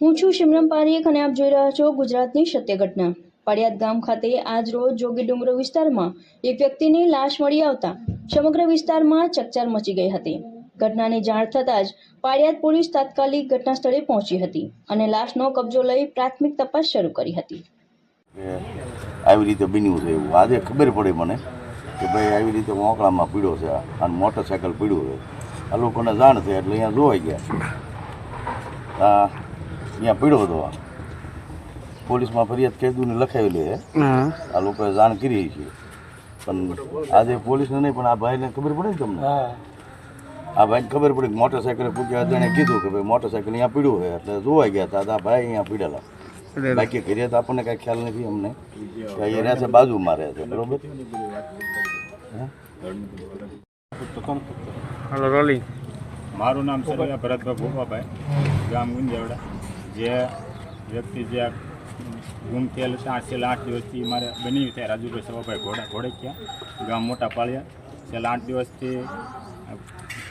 હું છું શિમરમ પારીખ અને આપ જોઈ રહ્યા છો ગુજરાતની સત્ય ઘટના પાડિયાદ ગામ ખાતે આજ રોજ જોગી ડુંગરો વિસ્તારમાં એક વ્યક્તિની લાશ મળી આવતા સમગ્ર વિસ્તારમાં ચકચાર મચી ગઈ હતી. ઘટનાની જાણ થતાં જ પાડિયાદ પોલીસ તાત્કાલિક ઘટના સ્થળે પહોંચી હતી અને લાશનો કબજો લઈ પ્રાથમિક તપાસ શરૂ કરી હતી. આવી રીતે બન્યું છે એવું. આજે ખબર પડી મને કે ભાઈ આવી રીતે મોકળામાં પીડ્યો છે અને મોટરસાયકલ પીડ્યું છે. આ લોકોને જાણ થાય એટલે અહીંયા જોવાઈ ગયા. અહીંયા પીડો હતો પોલીસમાં ફરિયાદ કેદુને ને લખાવેલી છે. આ લોકોએ જાણ કરી છે. પણ આજે પોલીસને નહીં પણ આ ભાઈને ખબર પડે ને તમને? આ ભાઈને ખબર પડી કે મોટરસાયકલ પૂછ્યા તેણે કીધું કે ભાઈ મોટરસાયકલ અહીંયા પીડ્યું છે એટલે જોવાઈ ગયા હતા આ ભાઈ અહીંયા પીડેલા. બાકી ઘરે તો આપણને કાંઈ ખ્યાલ નથી અમને કે અહીંયા રહે છે બાજુમાં રહે છે બરોબર? હેલો રોલી મારું નામ સરૈયા ભરતભાઈ ભોપાભાઈ ગામ ગુંજાવડા. જે વ્યક્તિ જે ગુમ થયેલ છેલ્લા આઠ દિવસથી મારે બની ત્યાં રાજુભાઈ સવાભાઈ ઘોડા ઘોડેકિયા ગામ મોટા પાળિયા. છેલ્લા આઠ દિવસથી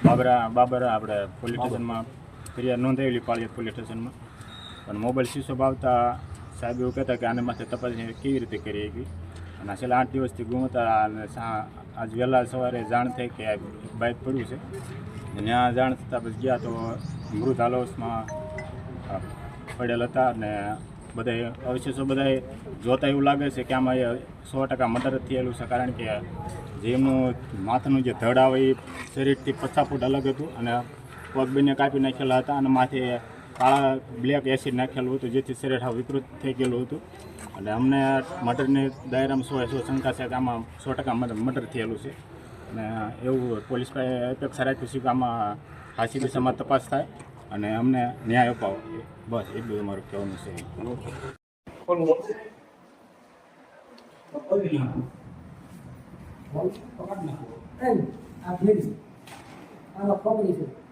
બાબરા બાબરા આપણે પોલીસ સ્ટેશનમાં ફરિયાદ નોંધાવેલી પાળીએ પોલીસ સ્ટેશનમાં પણ મોબાઈલ શીશો આવતા સાહેબ એવું કહેતા કે આને માથે તપાસ કેવી રીતે કરી હતી અને છેલ્લા આઠ દિવસથી ગુમ હતા અને આજ વહેલા સવારે જાણ થઈ કે બાઇક પડ્યું છે. અને ત્યાં જાણ થતાં પછી ગયા તો મૃત હાલવસમાં અ, પડેલ હતા અને બધા અવશેષો બધા જોતા એવું લાગે છે કે આમાં એ સો ટકા મર્ડર થયેલું છે. કારણ કે જેમનું માથાનું જે ધડ આવે એ શરીરથી પચાસ ફૂટ અલગ હતું અને પગ બંને કાપી નાખેલા હતા અને માથે કાળા બ્લેક એસિડ નાખેલું હતું, જેથી શરીર હાવ વિકૃત થઈ ગયેલું હતું. એટલે અમને મટરની દાયરામાં સો સો શંકા છે કે આમાં સો ટકા મટર થયેલું છે. અને એવું પોલીસ પાસે અપેક્ષા રાખી છે કે આમાં હાસી દિશામાં તપાસ થાય. અને અમને ન્યાય અપાવો. બસ એટલું અમારું કહેવાનું છે. આ પકડી છે